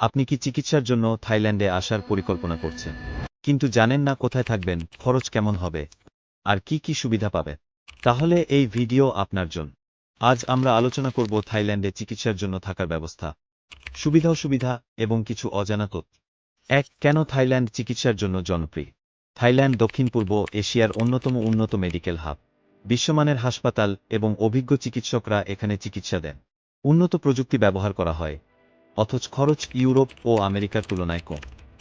আপনি কি চিকিৎসার জন্য থাইল্যান্ডে আসার পরিকল্পনা করছেন? কিন্তু জানেন না কোথায় থাকবেন, খরচ কেমন হবে, আর কি কি সুবিধা পাবে। তাহলে এই ভিডিও আপনার জন্য। আজ আমরা আলোচনা করব থাইল্যান্ডে চিকিৎসার জন্য থাকার ব্যবস্থা, সুবিধা অসুবিধা এবং কিছু অজানা তথ্য। এক, কেন থাইল্যান্ড চিকিৎসার জন্য জনপ্রিয়? থাইল্যান্ড দক্ষিণ পূর্ব এশিয়ার অন্যতম উন্নত মেডিকেল হাব। বিশ্বমানের হাসপাতাল এবং অভিজ্ঞ চিকিৎসকরা এখানে চিকিৎসা দেন। উন্নত প্রযুক্তি ব্যবহার করা হয়। অথচ খরচ ইউরোপ ও আমেরিকার তুলনায় কম।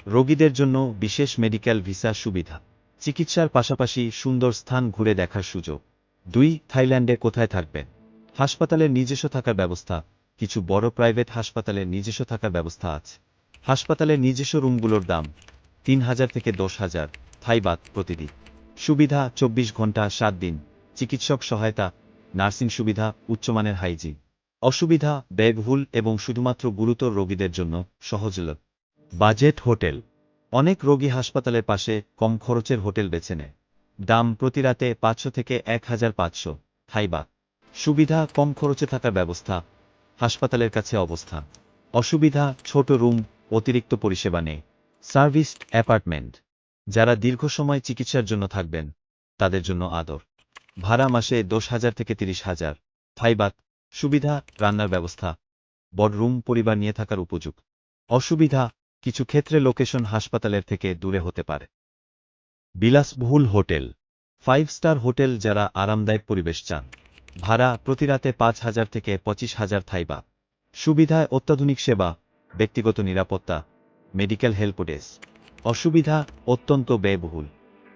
রোগীদের জন্য বিশেষ মেডিকেল ভিসা সুবিধা। চিকিৎসার পাশাপাশি সুন্দর স্থান ঘুরে দেখার সুযোগ। দুই, থাইল্যান্ডে কোথায় থাকবেন? হাসপাতালের নিজস্ব থাকার ব্যবস্থা। কিছু বড় প্রাইভেট হাসপাতালের নিজস্ব থাকার ব্যবস্থা আছে। হাসপাতালের নিজস্ব রুমগুলোর দাম তিন হাজার থেকে দশ হাজার থাইবাত প্রতিদিন। সুবিধা চব্বিশ ঘণ্টা সাত দিন। চিকিৎসক সহায়তা, নার্সিং সুবিধা, উচ্চমানের হাইজিন। অসুবিধা, ব্যয়বহুল এবং শুধুমাত্র গুরুতর রোগীদের জন্য সহজলভ্য বাজেট হোটেল। অনেক রোগী হাসপাতালের পাশে কম খরচের হোটেল বেছে নেয়। দাম প্রতি রাতে পাঁচশো থেকে এক হাজার পাঁচশো থাইবাত সুবিধা, কম খরচে থাকার ব্যবস্থা, হাসপাতালের কাছে অবস্থা। অসুবিধা, ছোট রুম, অতিরিক্ত পরিষেবা নেই। Service apartment. যারা দীর্ঘ সময় চিকিৎসার জন্য থাকবেন, তাদের জন্য আদর। ভাড়া মাসে দশ হাজার থেকে তিরিশ হাজার। থাইবাত সুবিধা, রান্নার ব্যবস্থা, বডরুম, পরিবার নিয়ে থাকার উপযুক্ত। অসুবিধা, কিছু ক্ষেত্রে লোকেশন হাসপাতালের থেকে দূরে হতে পারে। বিলাসবহুল হোটেল। ফাইভ স্টার হোটেল যারা আরামদায়ক পরিবেশ চান। ভাড়া প্রতি রাতে পাঁচ হাজার থেকে পঁচিশ হাজার থাইবা সুবিধায় অত্যাধুনিক সেবা, ব্যক্তিগত নিরাপত্তা, মেডিকেল হেল্প ডেস্ক। অসুবিধা, অত্যন্ত ব্যয়বহুল।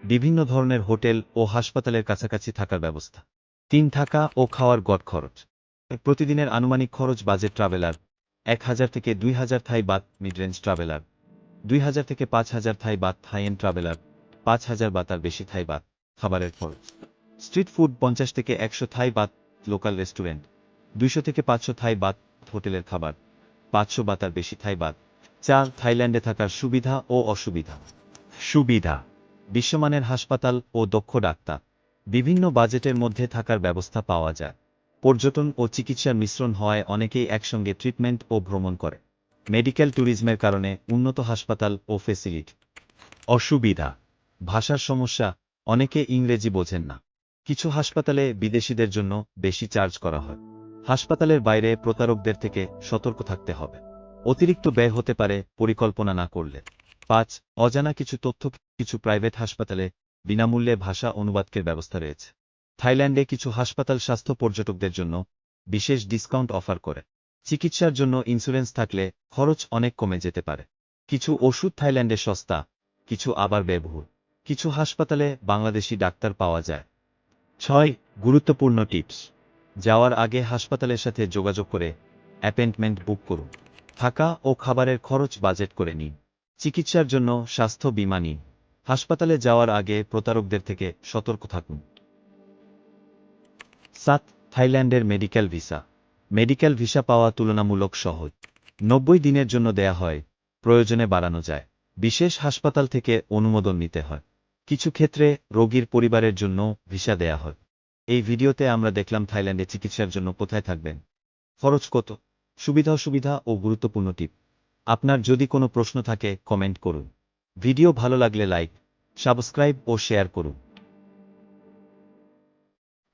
বিভিন্ন ধরনের হোটেল ও হাসপাতালের কাছাকাছি থাকার ব্যবস্থা। তিন থাকা ও খাওয়ার গড় খরচ। প্রতিদিনের আনুমানিক খরচ বাজেট ট্রাভেলার, এক হাজার থেকে দুই হাজার থাই বাত মিডরেঞ্জ ট্রাভেলার, দুই হাজার থেকে পাঁচ হাজার থাই বাত থাই এন্ড ট্রাভেলার, পাঁচ হাজার বা তার বেশি থাই বাত খাবারের খরচ। স্ট্রিট ফুড পঞ্চাশ থেকে একশো থাই বাত লোকাল রেস্টুরেন্ট, দুইশো থেকে পাঁচশো থাই বাত হোটেলের খাবার, পাঁচশো বা তার বেশি থাই বাত, চার থাইল্যান্ডে থাকার সুবিধা ও অসুবিধা। সুবিধা, বিশ্বমানের হাসপাতাল ও দক্ষ ডাক্তার। বিভিন্ন বাজেটের মধ্যে থাকার ব্যবস্থা পাওয়া যায়। পর্যটন ও চিকিৎসার মিশ্রণ হওয়ায় অনেকেই একসঙ্গে ট্রিটমেন্ট ও ভ্রমণ করে। মেডিকেল ট্যুরিজমের কারণে উন্নত হাসপাতাল ও ফেসিলিটি। অসুবিধা। ভাষার সমস্যা। অনেকে ইংরেজি বোঝেন না। কিছু হাসপাতালে বিদেশিদের জন্য বেশি চার্জ করা হয়। হাসপাতালের বাইরে প্রতারকদের থেকে সতর্ক থাকতে হবে। অতিরিক্ত ব্যয় হতে পারে পরিকল্পনা না করলে। পাঁচ, অজানা কিছু তথ্য, কিছু প্রাইভেট হাসপাতালে বিনামূল্যে ভাষা অনুবাদকের ব্যবস্থা রয়েছে। থাইল্যান্ডে কিছু হাসপাতাল স্বাস্থ্য পর্যটকদের জন্য বিশেষ ডিসকাউন্ট অফার করে। চিকিৎসার জন্য ইন্স্যুরেন্স থাকলে খরচ অনেক কমে যেতে পারে। কিছু ওষুধ থাইল্যান্ডে সস্তা, কিছু আবার ব্যয়বহুল। কিছু হাসপাতালে বাংলাদেশি ডাক্তার পাওয়া যায়। ছয় গুরুত্বপূর্ণ টিপস। যাওয়ার আগে হাসপাতালের সাথে যোগাযোগ করে অ্যাপয়েন্টমেন্ট বুক করুন। থাকা ও খাবারের খরচ বাজেট করে নিন। চিকিৎসার জন্য স্বাস্থ্য বিমা নিন। হাসপাতালে যাওয়ার আগে প্রতারকদের থেকে সতর্ক থাকুন। সাত, থাইল্যান্ডের মেডিকেল ভিসা। মেডিকেল ভিসা পাওয়া তুলনামূলক সহজ। নব্বই দিনের জন্য দেয়া হয়, প্রয়োজনে বাড়ানো যায়। বিশেষ হাসপাতাল থেকে অনুমোদন নিতে হয়। কিছু ক্ষেত্রে রোগীর পরিবারের জন্য ভিসা দেয়া হয়। এই ভিডিওতে আমরা দেখলাম থাইল্যান্ডে চিকিৎসার জন্য কোথায় থাকবেন। খরচ কত? সুবিধা, অসুবিধা ও গুরুত্বপূর্ণ টিপ। আপনার যদি কোনো প্রশ্ন থাকে, কমেন্ট করুন। ভিডিও ভালো লাগলে লাইক, সাবস্ক্রাইব ও শেয়ার করুন।